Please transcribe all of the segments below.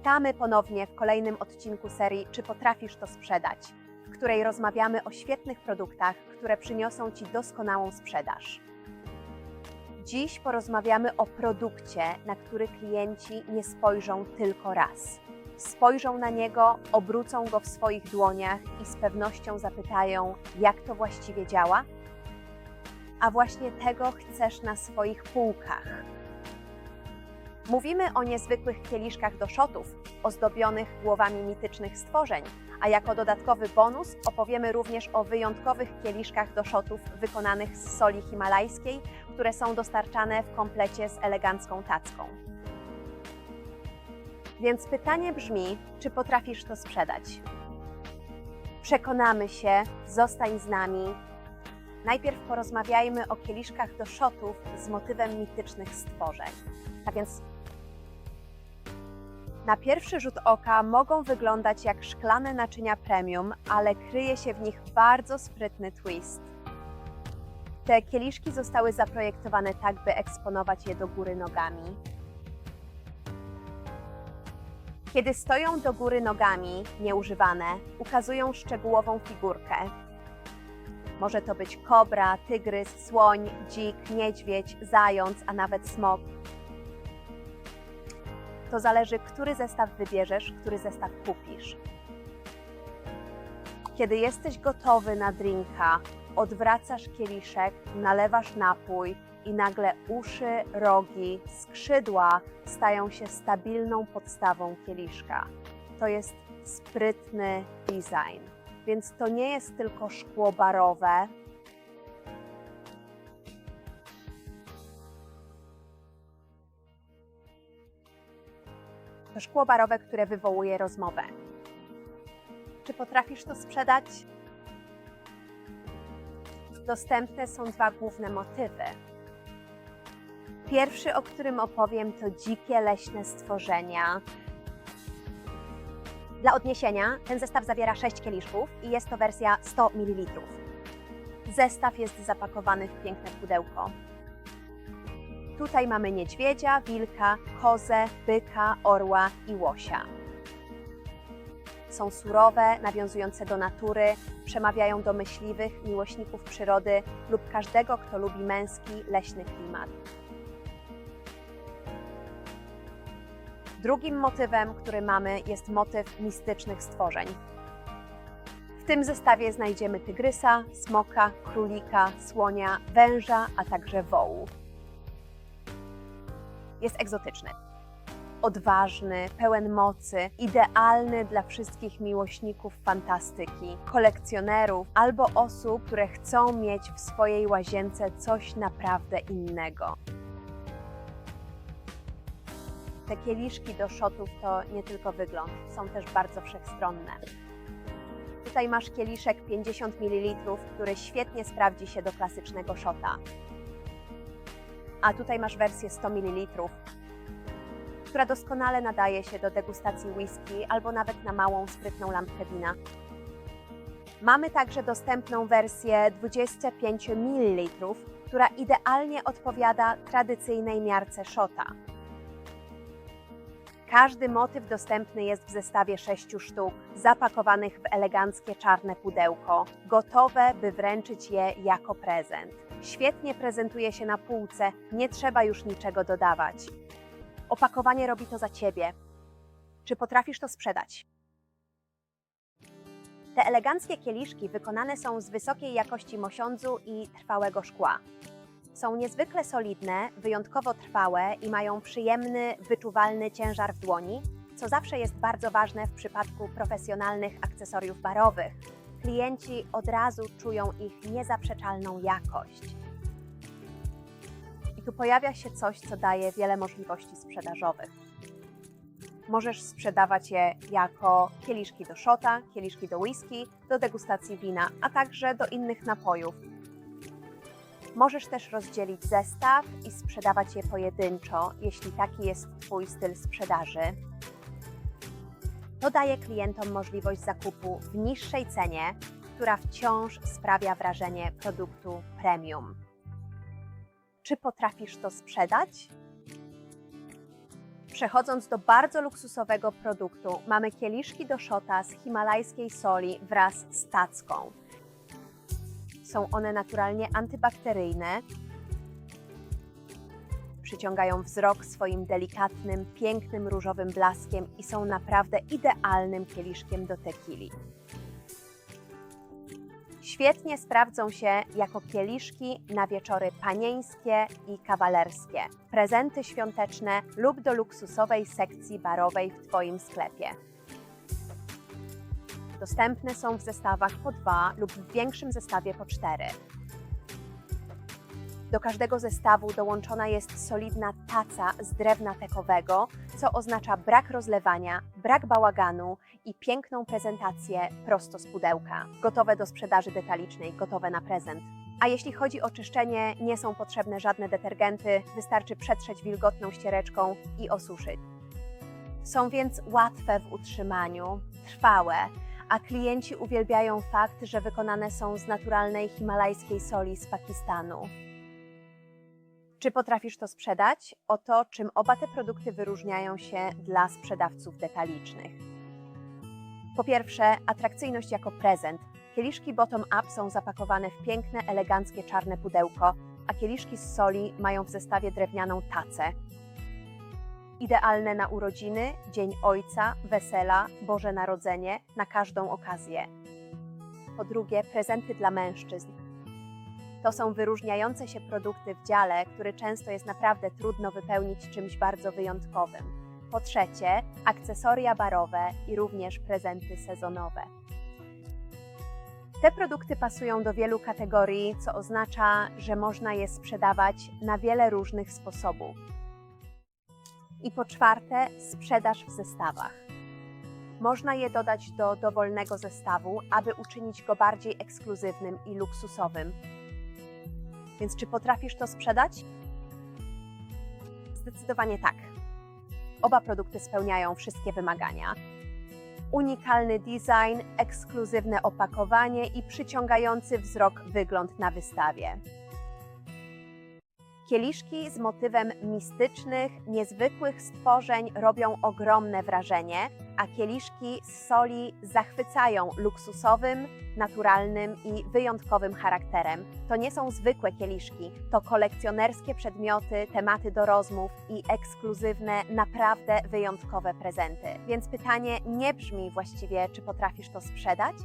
Witamy ponownie w kolejnym odcinku serii Czy potrafisz to sprzedać, w której rozmawiamy o świetnych produktach, które przyniosą Ci doskonałą sprzedaż. Dziś porozmawiamy o produkcie, na który klienci nie spojrzą tylko raz. Spojrzą na niego, obrócą go w swoich dłoniach i z pewnością zapytają, jak to właściwie działa? A właśnie tego chcesz na swoich półkach. Mówimy o niezwykłych kieliszkach do szotów, ozdobionych głowami mitycznych stworzeń, a jako dodatkowy bonus opowiemy również o wyjątkowych kieliszkach do szotów wykonanych z soli himalajskiej, które są dostarczane w komplecie z elegancką tacką. Więc pytanie brzmi, czy potrafisz to sprzedać? Przekonamy się, zostań z nami. Najpierw porozmawiajmy o kieliszkach do szotów z motywem mitycznych stworzeń. Tak więc na pierwszy rzut oka mogą wyglądać jak szklane naczynia premium, ale kryje się w nich bardzo sprytny twist. Te kieliszki zostały zaprojektowane tak, by eksponować je do góry nogami. Kiedy stoją do góry nogami, nieużywane, ukazują szczegółową figurkę. Może to być kobra, tygrys, słoń, dzik, niedźwiedź, zając, a nawet smok. To zależy, który zestaw wybierzesz, który zestaw kupisz. Kiedy jesteś gotowy na drinka, odwracasz kieliszek, nalewasz napój i nagle uszy, rogi, skrzydła stają się stabilną podstawą kieliszka. To jest sprytny design. Więc to nie jest tylko szkło barowe, szkło barowe, które wywołuje rozmowę. Czy potrafisz to sprzedać? Dostępne są dwa główne motywy. Pierwszy, o którym opowiem, to dzikie leśne stworzenia. Dla odniesienia, ten zestaw zawiera 6 kieliszków i jest to wersja 100 ml. Zestaw jest zapakowany w piękne pudełko. Tutaj mamy niedźwiedzia, wilka, kozę, byka, orła i łosia. Są surowe, nawiązujące do natury, przemawiają do myśliwych, miłośników przyrody lub każdego, kto lubi męski, leśny klimat. Drugim motywem, który mamy, jest motyw mistycznych stworzeń. W tym zestawie znajdziemy tygrysa, smoka, królika, słonia, węża, a także wołu jest egzotyczny. Odważny, pełen mocy, idealny dla wszystkich miłośników fantastyki, kolekcjonerów albo osób, które chcą mieć w swojej łazience coś naprawdę innego. Te kieliszki do szotów to nie tylko wygląd, są też bardzo wszechstronne. Tutaj masz kieliszek 50 ml, który świetnie sprawdzi się do klasycznego szota a tutaj masz wersję 100 ml, która doskonale nadaje się do degustacji whisky albo nawet na małą, sprytną lampkę wina. Mamy także dostępną wersję 25 ml, która idealnie odpowiada tradycyjnej miarce szota. Każdy motyw dostępny jest w zestawie 6 sztuk, zapakowanych w eleganckie czarne pudełko, gotowe, by wręczyć je jako prezent. Świetnie prezentuje się na półce, nie trzeba już niczego dodawać. Opakowanie robi to za Ciebie. Czy potrafisz to sprzedać? Te eleganckie kieliszki wykonane są z wysokiej jakości mosiądzu i trwałego szkła. Są niezwykle solidne, wyjątkowo trwałe i mają przyjemny, wyczuwalny ciężar w dłoni, co zawsze jest bardzo ważne w przypadku profesjonalnych akcesoriów barowych. Klienci od razu czują ich niezaprzeczalną jakość. I tu pojawia się coś, co daje wiele możliwości sprzedażowych. Możesz sprzedawać je jako kieliszki do szota, kieliszki do whisky, do degustacji wina, a także do innych napojów, Możesz też rozdzielić zestaw i sprzedawać je pojedynczo, jeśli taki jest Twój styl sprzedaży. To daje klientom możliwość zakupu w niższej cenie, która wciąż sprawia wrażenie produktu premium. Czy potrafisz to sprzedać? Przechodząc do bardzo luksusowego produktu, mamy kieliszki do szota z himalajskiej soli wraz z tacką. Są one naturalnie antybakteryjne, przyciągają wzrok swoim delikatnym, pięknym różowym blaskiem i są naprawdę idealnym kieliszkiem do tequili. Świetnie sprawdzą się jako kieliszki na wieczory panieńskie i kawalerskie, prezenty świąteczne lub do luksusowej sekcji barowej w Twoim sklepie. Dostępne są w zestawach po dwa lub w większym zestawie po cztery. Do każdego zestawu dołączona jest solidna taca z drewna tekowego, co oznacza brak rozlewania, brak bałaganu i piękną prezentację prosto z pudełka. Gotowe do sprzedaży detalicznej, gotowe na prezent. A jeśli chodzi o czyszczenie, nie są potrzebne żadne detergenty, wystarczy przetrzeć wilgotną ściereczką i osuszyć. Są więc łatwe w utrzymaniu, trwałe, a klienci uwielbiają fakt, że wykonane są z naturalnej himalajskiej soli z Pakistanu. Czy potrafisz to sprzedać? Oto czym oba te produkty wyróżniają się dla sprzedawców detalicznych. Po pierwsze, atrakcyjność jako prezent. Kieliszki bottom up są zapakowane w piękne, eleganckie czarne pudełko, a kieliszki z soli mają w zestawie drewnianą tacę. Idealne na urodziny, Dzień Ojca, wesela, Boże Narodzenie, na każdą okazję. Po drugie, prezenty dla mężczyzn. To są wyróżniające się produkty w dziale, który często jest naprawdę trudno wypełnić czymś bardzo wyjątkowym. Po trzecie, akcesoria barowe i również prezenty sezonowe. Te produkty pasują do wielu kategorii, co oznacza, że można je sprzedawać na wiele różnych sposobów. I po czwarte, sprzedaż w zestawach. Można je dodać do dowolnego zestawu, aby uczynić go bardziej ekskluzywnym i luksusowym. Więc czy potrafisz to sprzedać? Zdecydowanie tak. Oba produkty spełniają wszystkie wymagania. Unikalny design, ekskluzywne opakowanie i przyciągający wzrok wygląd na wystawie. Kieliszki z motywem mistycznych, niezwykłych stworzeń robią ogromne wrażenie, a kieliszki z soli zachwycają luksusowym, naturalnym i wyjątkowym charakterem. To nie są zwykłe kieliszki, to kolekcjonerskie przedmioty, tematy do rozmów i ekskluzywne, naprawdę wyjątkowe prezenty. Więc pytanie nie brzmi właściwie, czy potrafisz to sprzedać,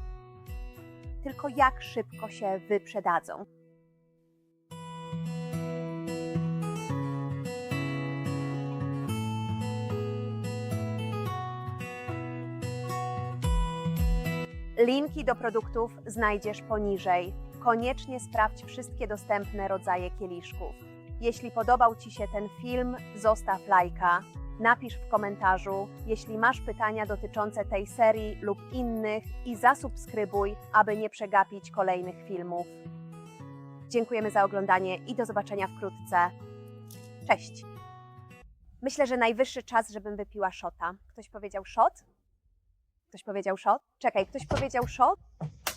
tylko jak szybko się wyprzedadzą. Linki do produktów znajdziesz poniżej. Koniecznie sprawdź wszystkie dostępne rodzaje kieliszków. Jeśli podobał Ci się ten film, zostaw lajka, napisz w komentarzu, jeśli masz pytania dotyczące tej serii lub innych i zasubskrybuj, aby nie przegapić kolejnych filmów. Dziękujemy za oglądanie i do zobaczenia wkrótce. Cześć! Myślę, że najwyższy czas, żebym wypiła szota. Ktoś powiedział szot? Ktoś powiedział shot? Czekaj, ktoś powiedział shot?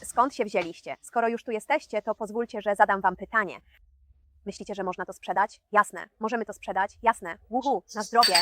Skąd się wzięliście? Skoro już tu jesteście, to pozwólcie, że zadam wam pytanie. Myślicie, że można to sprzedać? Jasne. Możemy to sprzedać? Jasne. Uhu, na zdrowie.